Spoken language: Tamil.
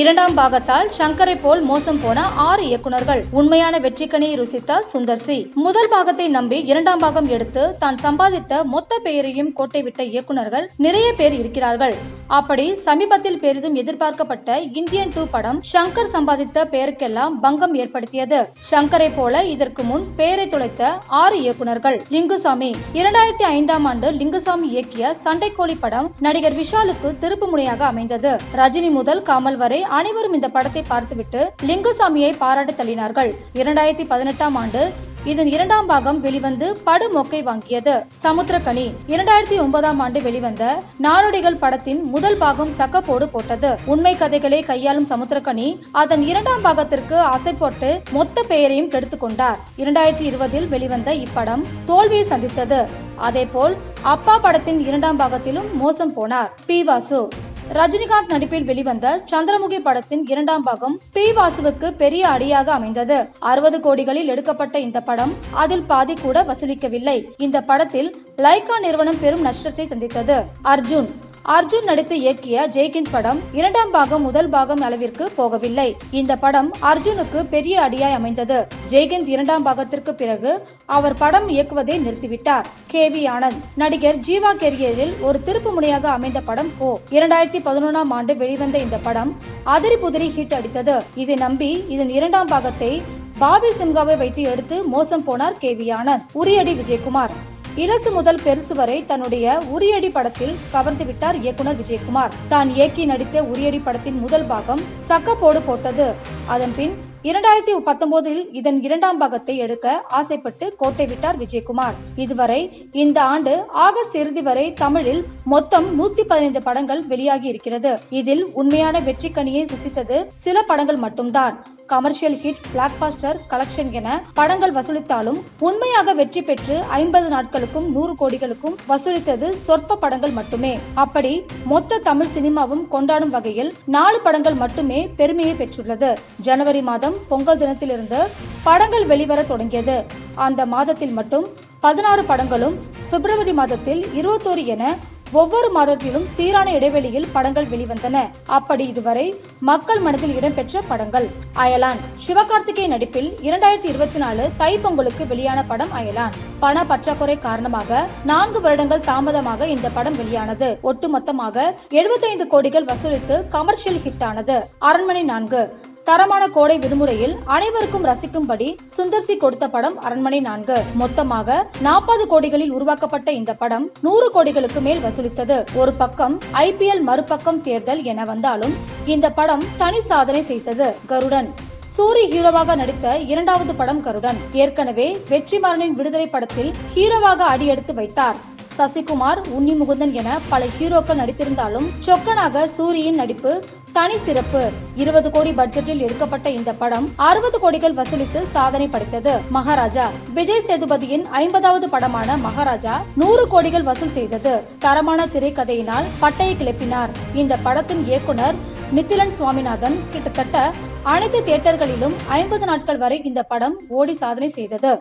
இரண்டாம் பாகத்தால் சங்கரை போல் மோசம் போன ஆறு இயக்குனர்கள் உண்மையான வெற்றிக்கனியை ருசித்தார் சுந்தர் சி. முதல் பாகத்தை நம்பி இரண்டாம் பாகம் எடுத்து தான் சம்பாதித்த மொத்த பெயரையும் கோட்டை விட்ட இயக்குனர்கள் நிறைய பேர் இருக்கிறார்கள். அப்படி சமீபத்தில் பெரிதும் எதிர்பார்க்கப்பட்ட இந்தியன் டூ படம் சங்கர் சம்பாதித்த பெயருக்கெல்லாம் பங்கம் ஏற்படுத்தியது. சங்கரை போல இதற்கு முன் பெயரை துளைத்த ஆறு இயக்குனர்கள் லிங்குசாமி. இரண்டாயிரத்தி ஐந்தாம் ஆண்டு லிங்குசாமி இயக்கிய சண்டைக்கோழி படம் நடிகர் விஷாலுக்கு திருப்பு முனையாக அமைந்தது. ரஜினி முதல் கமல் வரை அனைவரும் இந்த படத்தை பார்த்துவிட்டு லிங்குசாமியை பாராட்டு தள்ளினார்கள். இரண்டாயிரத்தி பதினெட்டாம் ஆண்டு இதன் இரண்டாம் பாகம் வெளிவந்து படு மொக்கை வாங்கியது. சமுத்திரக்கனி இரண்டாயிரத்தி ஒன்பதாம் ஆண்டு வெளிவந்த நாடோடிகள் படத்தின் முதல் பாகம் சக்கப்போடு போட்டது. உண்மை கதைகளை கையாளும் சமுத்திரக்கனி அதன் இரண்டாம் பாகத்திற்கு அசை போட்டு மொத்த பெயரையும் கெடுத்துக் கொண்டார். இரண்டாயிரத்தி இருபதில் வெளிவந்த இப்படம் தோல்வியை சந்தித்தது. அதேபோல் அப்பா படத்தின் இரண்டாம் பாகத்திலும் மோசம் போனார். பி வாசு ரஜினிகாந்த் நடிப்பில் வெளிவந்த சந்திரமுகி படத்தின் இரண்டாம் பாகம் பி வாசுவுக்கு பெரிய அடியாக அமைந்தது. அறுபது கோடிகளில் எடுக்கப்பட்ட இந்த படம் அதில் பாதி கூட வசூலிக்கவில்லை. இந்த படத்தில் லைகா நிறுவனம் பெரும் நஷ்டத்தை சந்தித்தது. அர்ஜுன் அர்ஜுன் நடித்து இயக்கிய ஜெய்கிந்த் படம் இரண்டாம் பாகம் முதல் பாகம் அளவிற்கு போகவில்லை. இந்த படம் அர்ஜுனுக்கு பெரிய அடியாய் அமைந்தது. ஜெய்கிந்த் இரண்டாம் பாகத்திற்கு பிறகு அவர் படம் இயக்குவதை நிறுத்திவிட்டார். K V Anand. நடிகர் ஜீவா கெரியரில் ஒரு திருப்பு முனையாக அமைந்த படம் கோ. இரண்டாயிரத்தி பதினொன்றாம் ஆண்டு வெளிவந்த இந்த படம் அதிரி புதிரி ஹிட் அடித்தது. இதை நம்பி இதன் இரண்டாம் பாகத்தை பாபி சிம்காவை வைத்து எடுத்து மோசம் போனார் கே வி ஆனந்த். உரியடி விஜயகுமார். இலசு முதல் பெருசு வரை தன்னுடைய உரியடி படத்தில் கவர்ந்து விட்டார் இயக்குனர் விஜயகுமார். தான் இயக்கி நடித்த உரியடி படத்தின் முதல் பாகம் சக்கப்போடு போட்டது. அதன் பின் இரண்டாயிரத்தி பத்தொன்பதில் இதன் இரண்டாம் பாகத்தை எடுக்க ஆசைப்பட்டு கோட்டை விட்டார் விஜயகுமார். இதுவரை இந்த ஆண்டு ஆகஸ்ட் இறுதி வரை தமிழில் மொத்தம் நூத்தி பதினைந்து படங்கள் வெளியாகி இருக்கிறது. இதில் உண்மையான வெற்றி கனியை சுசித்தது சில படங்கள் மட்டும்தான். கமர்ஷியல் ஹிட் பிளாக்பாஸ்டர் கலெக்ஷன் என படங்கள் வசூலித்தாலும் உண்மையாக வெற்றி பெற்று ஐம்பது நாட்களுக்கும் நூறு கோடிகளுக்கும் வசூலித்தது சொற்ப படங்கள் மட்டுமே. அப்படி மொத்த தமிழ் சினிமாவும் கொண்டாடும் வகையில் நாலு படங்கள் மட்டுமே பெருமையை பெற்றுள்ளது. ஜனவரி மாதம் பொங்கல் தினத்திலிருந்து படங்கள் வெளிவர தொடங்கியது. அந்த மாதத்தில் மட்டும் பதினாறு படங்களும் பிப்ரவரி மாதத்தில் இருபத்தோரு என ஒவ்வொரு மாதத்திலும் சீரான இடைவெளியில் படங்கள் வெளிவந்தன. அப்படி இதுவரை மக்கள் மனதில் இடம்பெற்ற படங்கள். அயலான். சிவகார்த்திகேயன் நடிப்பில் இரண்டாயிரத்தி இருபத்தி நாலு தைப்பொங்கலுக்கு வெளியான படம் அயலான். பண பற்றாக்குறை காரணமாக நான்கு வருடங்கள் தாமதமாக இந்த படம் வெளியானது. ஒட்டுமொத்தமாக எழுபத்தைந்து கோடிகள் வசூலித்து கமர்ஷியல் ஹிட் ஆனது. அரண்மனை நான்கு. தரமான கோடை விடுமுறையில் அனைவருக்கும் ரசிக்கும்படி சுந்தர்சி கொடுத்த படம் அரண்மனை நான்கு. மொத்தமாக நாற்பது கோடிகளில் உருவாக்கப்பட்ட இந்த படம் நூறு கோடிகளுக்கு மேல் வசூலித்தது. ஒரு பக்கம் ஐபிஎல் மறுபக்கம் தேர்தல் என வந்தாலும் இந்த படம் தனி சாதனை செய்தது கருடன். சூரி ஹீரோவாக நடித்த இரண்டாவது படம் கருடன். ஏற்கனவே வெற்றிமாறனின் விடுதலை படத்தில் ஹீரோவாக அடியெடுத்து வைத்தார். சசிகுமார் உன்னி முகுந்தன் என பல ஹீரோக்கள் நடித்திருந்தாலும் சொக்கனாக சூரியின் நடிப்பு தனி சிறப்பு. இருபது கோடி பட்ஜெட்டில் எடுக்கப்பட்ட இந்த படம் அறுபது கோடிகள் வசூலித்து சாதனை படைத்தது. மகாராஜா விஜய் சேதுபதியின் ஐம்பதாவது படமான மகாராஜா நூறு கோடிகள் வசூல் செய்தது. தரமான திரைக்கதையினால் பட்டையை கிளப்பினார். இந்த படத்தின் இயக்குனர் நித்திலன் சுவாமிநாதன். கிட்டத்தட்ட அனைத்து தியேட்டர்களிலும் ஐம்பது நாட்கள் வரை இந்த படம் ஓடி சாதனை செய்தது.